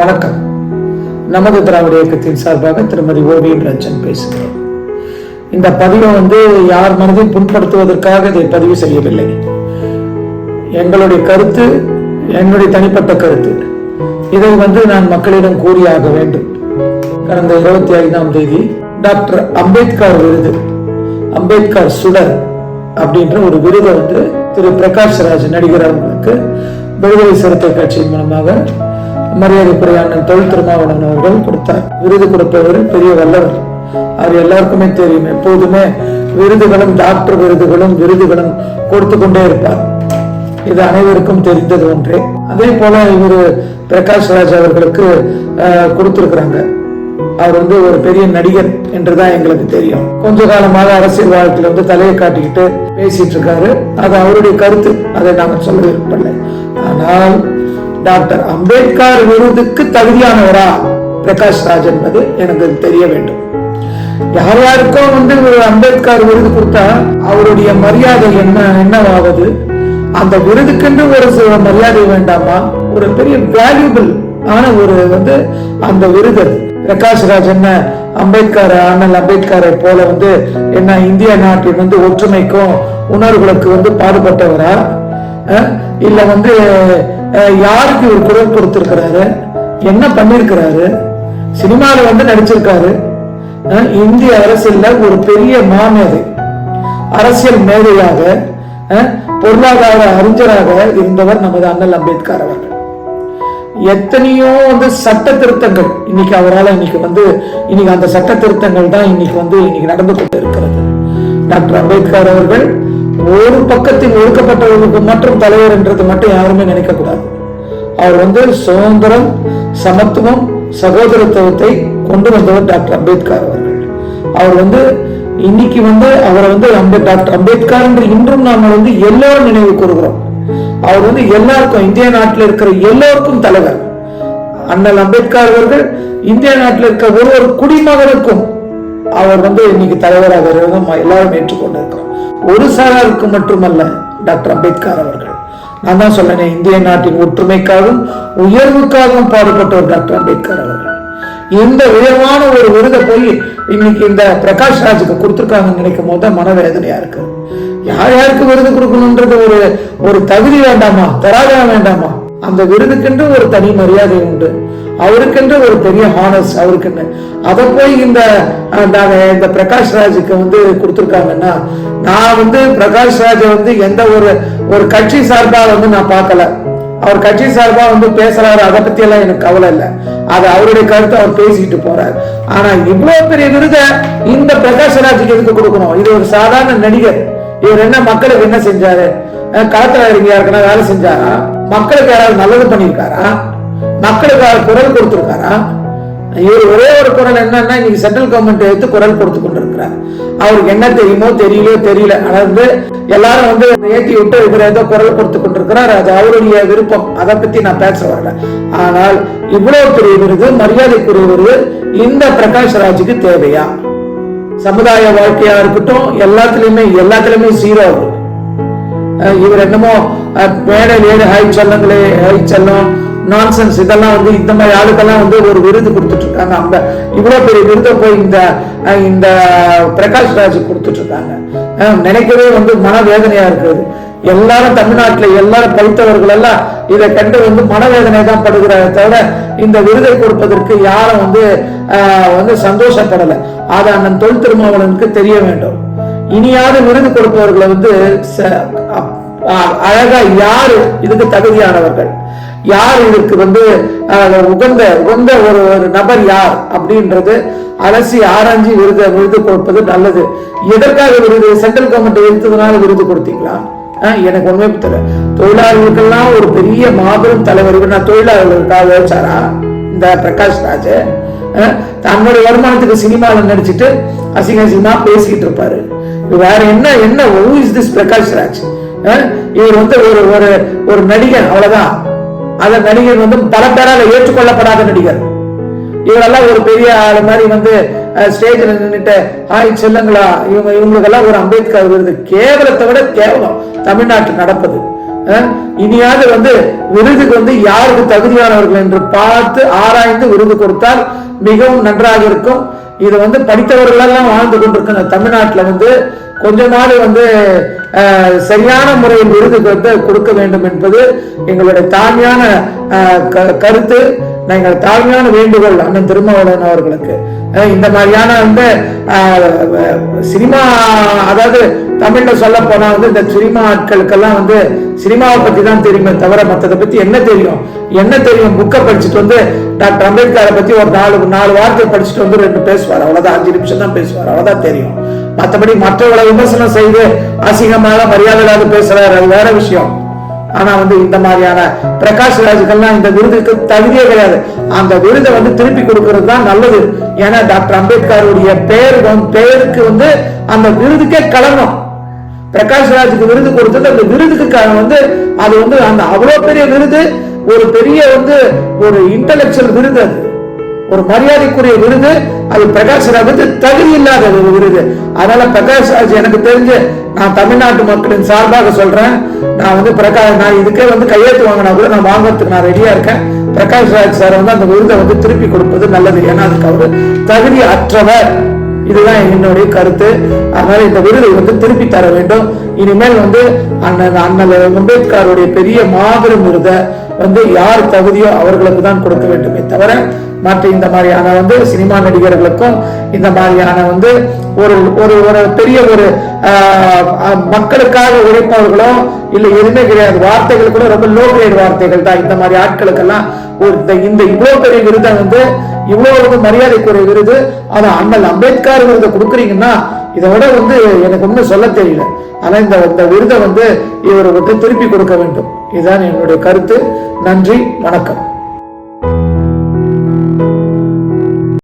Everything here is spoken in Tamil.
வணக்கம். நமது திராவிட இயக்கத்தின் சார்பாக திருமதி ஓவியம் ரஞ்சன் பேசுகிறேன். இந்த பதிவை வந்து யார் மனதையும் புண்படுத்துவதற்காக இதை பதிவு செய்யவில்லை. எங்களுடைய கருத்து என்னுடைய தனிப்பட்ட கருத்து. இதை வந்து நான் மக்களிடம் கூறியாக வேண்டும். கடந்த இருபத்தி ஐந்தாம் தேதி டாக்டர் அம்பேத்கர் விருது அம்பேத்கர் சுடர் அப்படின்ற ஒரு விருதை வந்து திரு பிரகாஷ் ராஜ் நடிகர் அவர்களுக்கு விடுதலை சிறுத்தை கட்சியின் மூலமாக மரியாதைக்குரிய அண்ணன் தொல் திருமாவளவன் அவர்கள் கொடுத்தார். விருது கொடுப்பவர் பெரிய வல்லவர். அவர் எல்லாருக்குமே தெரியும். எப்போதுமே விருதுகளும் டாக்டர் விருதுகளும் விருதுகளும் கொடுத்து கொண்டே இருப்பார். இது அனைவருக்கும் தெரிந்தது ஒன்றே. அதே போல இவர் பிரகாஷ் ராஜ் அவர்களுக்கு கொடுத்திருக்கிறாங்க. அவர் வந்து ஒரு பெரிய நடிகர் என்றுதான் எங்களுக்கு தெரியும். கொஞ்ச காலமாக அரசியல் வாழ்க்கையில வந்து தலையை காட்டிக்கிட்டு பேசிட்டு இருக்காரு. அது அவருடைய கருத்து. அதை நாங்கள் சொல்ல விரும்பல ஆனால் டாக்டர் அம்பேத்கர் விருதுக்கு தகுதியானவரா பிரகாஷ் ராஜ் என்பது எனக்கு தெரிய வேண்டும். யார் யாருக்கோ வந்து ஒரு அம்பேத்கர் விருது கொடுத்தா அவருடைய மரியாதை என்ன என்னவாவது? அந்த விருதுக்கென்று ஒரு சில மரியாதை வேண்டாமா? ஒரு பெரிய வேல்யூபிள் ஆன ஒரு வந்து அந்த விருது. பிரகாஷ் ராஜ் என்ன அம்பேத்கர் அண்ணல் அம்பேத்கரை போல வந்து என்ன இந்திய நாட்டின் வந்து ஒற்றுமைக்கும் உணர்வுகளுக்கு வந்து பாடுபட்டவரா? அஹ், இல்ல வந்து யாருக்கு ஒரு குரல் கொடுத்திருக்கிறாரு? என்ன பண்ணிருக்கிறாரு? சினிமால வந்து நடிச்சிருக்காரு. இந்திய அரசியல்ல ஒரு பெரிய மாமேதை. அரசியல் மேதையாக பொருளாதார அறிஞராக இருந்தவர் நமது அண்ணல் அம்பேத்கர் அவர்கள். எத்தனையோ வந்து சட்ட திருத்தங்கள் இன்னைக்கு அவரால் இன்னைக்கு வந்து இன்னைக்கு அந்த சட்ட திருத்தங்கள் தான் இன்னைக்கு வந்து இன்னைக்கு நடந்து கொண்டு இருக்கிறது டாக்டர் அம்பேத்கர் அவர்கள் ஒரு பக்கத்தில் ஒடுக்கப்பட்டவர்களுக்கு மற்றும் தலைவர் என்றது மட்டும் யாருமே நினைக்க கூடாது அவர் வந்து சுதந்திரம் சமத்துவம் சகோதரத்துவத்தை கொண்டு வந்தவர் டாக்டர் அம்பேத்கர் அவர்கள். அவர் வந்து இன்னைக்கு வந்து அவரை வந்து அம்பே டாக்டர் அம்பேத்கர் என்று இன்றும் நாங்கள் வந்து எல்லோரும் நினைவு கூறுகிறோம். அவர் வந்து எல்லாருக்கும் இந்திய நாட்டில் இருக்கிற எல்லோருக்கும் தலைவர். அண்ணல் அம்பேத்கர் அவர்கள் இந்திய நாட்டில் இருக்கிற ஒரு ஒரு குடிமகனுக்கும் அவர் வந்து இன்னைக்கு தலைவராக எல்லாரும் ஏற்றுக்கொண்டிருக்கிறோம். ஒரு சாராருக்கு மட்டுமல்ல டாக்டர் அம்பேத்கர் அவர்கள். நான் தான் சொன்னேன் இந்திய நாட்டின் ஒற்றுமைக்காகவும் உயர்வுக்காகவும் பாடுபட்டவர் டாக்டர் அம்பேத்கர் அவர்கள். இந்த உயர்வான ஒரு விருதை போய் இன்னைக்கு இந்த பிரகாஷ் ராஜுக்கு கொடுத்துருக்காங்கன்னு நினைக்கும் போது தான் மனவேதனையா இருக்கு. யார் யாருக்கு விருது கொடுக்கணுன்றது ஒரு ஒரு தகுதி வேண்டாமா? தராதரம் வேண்டாமா? அந்த விருதுக்கென்று ஒரு தனி மரியாதை உண்டு. அவருக்கென்று ஒரு பெரிய ஹானஸ் அவருக்குன்னு அதை போய் இந்த இந்த பிரகாஷ் ராஜுக்கு வந்து கொடுத்துருக்காங்கன்னா நான் வந்து பிரகாஷ் ராஜை வந்து எந்த ஒரு ஒரு கட்சி சார்பாக வந்து நான் பார்க்கல. அவர் கட்சி சார்பாக வந்து பேசுறாரு அதை பத்தியெல்லாம் எனக்கு கவலை இல்லை. அது அவருடைய கருத்தை அவர் பேசிட்டு போறாரு. ஆனா இவ்வளவு பெரிய விருதை இந்த பிரகாஷ் ராஜுக்கு எதுக்கு கொடுக்கணும்? இது ஒரு சாதாரண நடிகர். இவர் என்ன மக்களுக்கு என்ன செஞ்சாரு? அஹ் களத்துல இறங்கி வேலை செஞ்சாரா? மக்களுக்கு யாராவது நல்லது பண்ணியிருக்காரா? மக்களுக்கு குரல் கொடுத்துருக்காரா? இவர் ஒரே ஒரு குரல் என்னன்னா இன்னைக்கு சென்ட்ரல் கவர்மெண்ட் எடுத்து குரல் கொடுத்து கொண்டிருக்கிறார். அவருக்கு என்ன தெரியுமோ தெரியலையோ தெரியல. ஆனா வந்து எல்லாரும் வந்து ஏற்றி விட்டு இவர் ஏதோ குரல் கொடுத்து கொண்டிருக்கிறார். அது அவருடைய விருப்பம். அதை பத்தி நான் பேச வரல. ஆனால் இவ்வளவு பெரிய விருது மரியாதைக்குரிய விருது இந்த பிரகாஷ் ராஜுக்கு தேவையா? சமுதாய வாழ்க்கையா இருக்கட்டும் எல்லாத்துலயுமே எல்லாத்துலயுமே ஜீரோ இவர் என்னமோ அஹ், வேடு ஏழு ஹை செல்லங்களே ஹை செல்லம் நான்சென்ஸ் இதெல்லாம் வந்து இந்த மாதிரி ஆளுக்கெல்லாம் வந்து ஒரு விருது கொடுத்துட்டு இருக்காங்க அந்த இவ்வளோ பெரிய விருதை போய் இந்த இந்த பிரகாஷ் ராஜ் கொடுத்துட்டு இருக்காங்க நினைக்கவே வந்து மனவேதனையா இருக்குது. எல்லாரும் தமிழ்நாட்டுல எல்லாரும் படித்தவர்கள் எல்லாம் இதை கண்டு வந்து மனவேதனை தான் படுகிறாரே தவிர இந்த விருதை கொடுப்பதற்கு யாரும் வந்து வந்து சந்தோஷப்படல. அது அண்ணன் தொல் திருமாவளவனுக்கு தெரிய வேண்டும். இனியாவது விருது கொடுப்பவர்களை வந்து ச- அழகா யாரு? இதுக்கு தகுதியானவர்கள். யார் இதற்கு வந்து உகந்த உகந்த ஒரு ஒரு நபர் யார் அப்படின்றது அலசி ஆராய்ஞ்சி விருது விருது கொடுப்பது நல்லது. எதற்காக விருது? சென்ட்ரல் கவர்மெண்ட் எடுத்ததுனால விருது கொடுத்தீங்களா? எனக்கு ஒண்ணுமே தெரியல தொழிலாளர்களுக்கெல்லாம் ஒரு பெரிய மாபெரும் தலைவர் நான் தொழிலாளர்களுக்காக உழைச்சாரா இந்த பிரகாஷ் ராஜ். அஹ், தன்னுடைய வருமானத்துக்கு சினிமாவில் நடிச்சிட்டு அசிங்க அசிங்கமா பேசிக்கிட்டு இருப்பாரு. வேற என்ன என்ன who is this Prakash Raj? இவர் வந்து ஒரு ஒரு ஒரு நடிகர் அவ்வளவுதான். அந்த நடிகர் வந்து பல பேரால் ஏற்றுக்கொள்ளப்படாத நடிகர். இவரெல்லாம் ஒரு பெரிய ஆள் மாதிரி வந்து ஸ்டேஜில் நின்றுட்டு ஹாய் செல்லுங்களா? இவங்க இவங்களுக்கெல்லாம் ஒரு அம்பேத்கர் விருது கேவலத்தை விட கேவலம் தமிழ்நாட்டில் நடப்பது. இனியாவது வந்து விருதுக்கு வந்து யாருக்கு தகுதியானவர்கள் என்று பார்த்து ஆராய்ந்து விருது கொடுத்தால் மிகவும் நன்றாக இருக்கும். இது வந்து படித்தவர்கள் எல்லாம் வாழ்ந்து கொண்டிருக்கிற தமிழ்நாட்டில் வந்து கொஞ்சமாவது வந்து சரியான முறையில் விருது வந்து கொடுக்க வேண்டும் என்பது எங்களுடைய தாழ்மையான க- கருத்து. நாங்கள் தாழ்மையான வேண்டுகோள் அண்ணன் திருமாவளவன் அவர்களுக்கு. இந்த மாதிரியான வந்து சினிமா அதாவது தமிழ்ல சொல்ல போனா வந்து இந்த சினிமா ஆட்களுக்கெல்லாம் வந்து சினிமாவை பத்தி தான் தெரியுமே தவிர மற்றதை பத்தி என்ன தெரியும்? என்ன தெரியும்? புக்கை படிச்சுட்டு வந்து டாக்டர் அம்பேத்கரை பத்தி ஒரு நாலு நாலு வார்த்தை படிச்சுட்டு வந்து ரெண்டு பேசுவார். அவ்வளவுதான். அஞ்சு நிமிஷம் தான் பேசுவார். அவ்வளவுதான் தெரியும். மற்றபடி மற்றவங்களை விமர்சனம் செய்து அசிங்கமாக மரியாதை இல்லாத பேசுறாரு. அது வேற விஷயம். ஆனா வந்து இந்த மாதிரியான பிரகாஷ் ராஜுக்கெல்லாம் இந்த விருதுக்கு தகுதியே கிடையாது. அந்த விருதை வந்து திருப்பி கொடுக்கறது தான் நல்லது. ஏன்னா டாக்டர் அம்பேத்கருடைய பெயர் வந்து- பெயருக்கு வந்து அந்த விருதுக்கே களங்கம் பிரகாஷ் ராஜுக்கு விருது கொடுத்தது அந்த விருதுக்கு வந்து அது வந்து அந்த அவ்வளவு பெரிய விருது ஒரு பெரிய வந்து ஒரு இன்டலெக்சுவல் விருது அது. ஒரு மரியாதைக்குரிய விருது அது பிரகாஷ் ராஜுக்கு தகுதி இல்லாத ஒரு விருது. அதனால பிரகாஷ் ராஜ் எனக்கு தெரிஞ்சு நான் தமிழ்நாட்டு மக்களின் சார்பாக சொல்றேன். நான் வந்து பிரகாஷ் நான் இதுக்கே வந்து கையெழுத்து வாங்கினா கூட நான் வாங்குறதுக்கு நான் ரெடியா இருக்கேன். பிரகாஷ் ராஜ் சார் வந்து அந்த விருதை வந்து திருப்பி கொடுப்பது நல்லது. ஏன்னா அதுக்கு அவர் தகுதி அற்றவர். இதுதான் என்னுடைய கருத்து. அதனால இந்த விருதை வந்து திருப்பி தர வேண்டும். இனிமேல் வந்து அண்ணன் அண்ணல் அம்பேத்கருடைய பெரிய மாபெரும் விருதை வந்து யார் தகுதியோ அவர்களுக்கு தான் கொடுக்க வேண்டுமே தவிர மற்ற இந்த மாதிரியான வந்து சினிமா நடிகர்களுக்கும் இந்த மாதிரியான வந்து ஒரு ஒரு ஒரு பெரிய ஒரு மக்களுக்காக உழைப்பவர்களோ இல்லை எதுவுமே கிடையாது. வார்த்தைகள் கூட ரொம்ப லோ கிரேட் வார்த்தைகள் தான். இந்த மாதிரி ஆட்களுக்கெல்லாம் ஒரு இந்த- இந்த பெரிய விருதை வந்து இவ்வளோ வந்து மரியாதைக்குரிய விருது. அதை அண்ணல் அம்பேத்கர் விருதை கொடுக்குறீங்கன்னா இதை விட வந்து எனக்கு ஒன்றும் சொல்ல தெரியல. ஆனால் இந்த இந்த விருதை வந்து இவருக்கு திருப்பி கொடுக்க வேண்டும். இதுதான் என்னுடைய கருத்து. நன்றி வணக்கம்.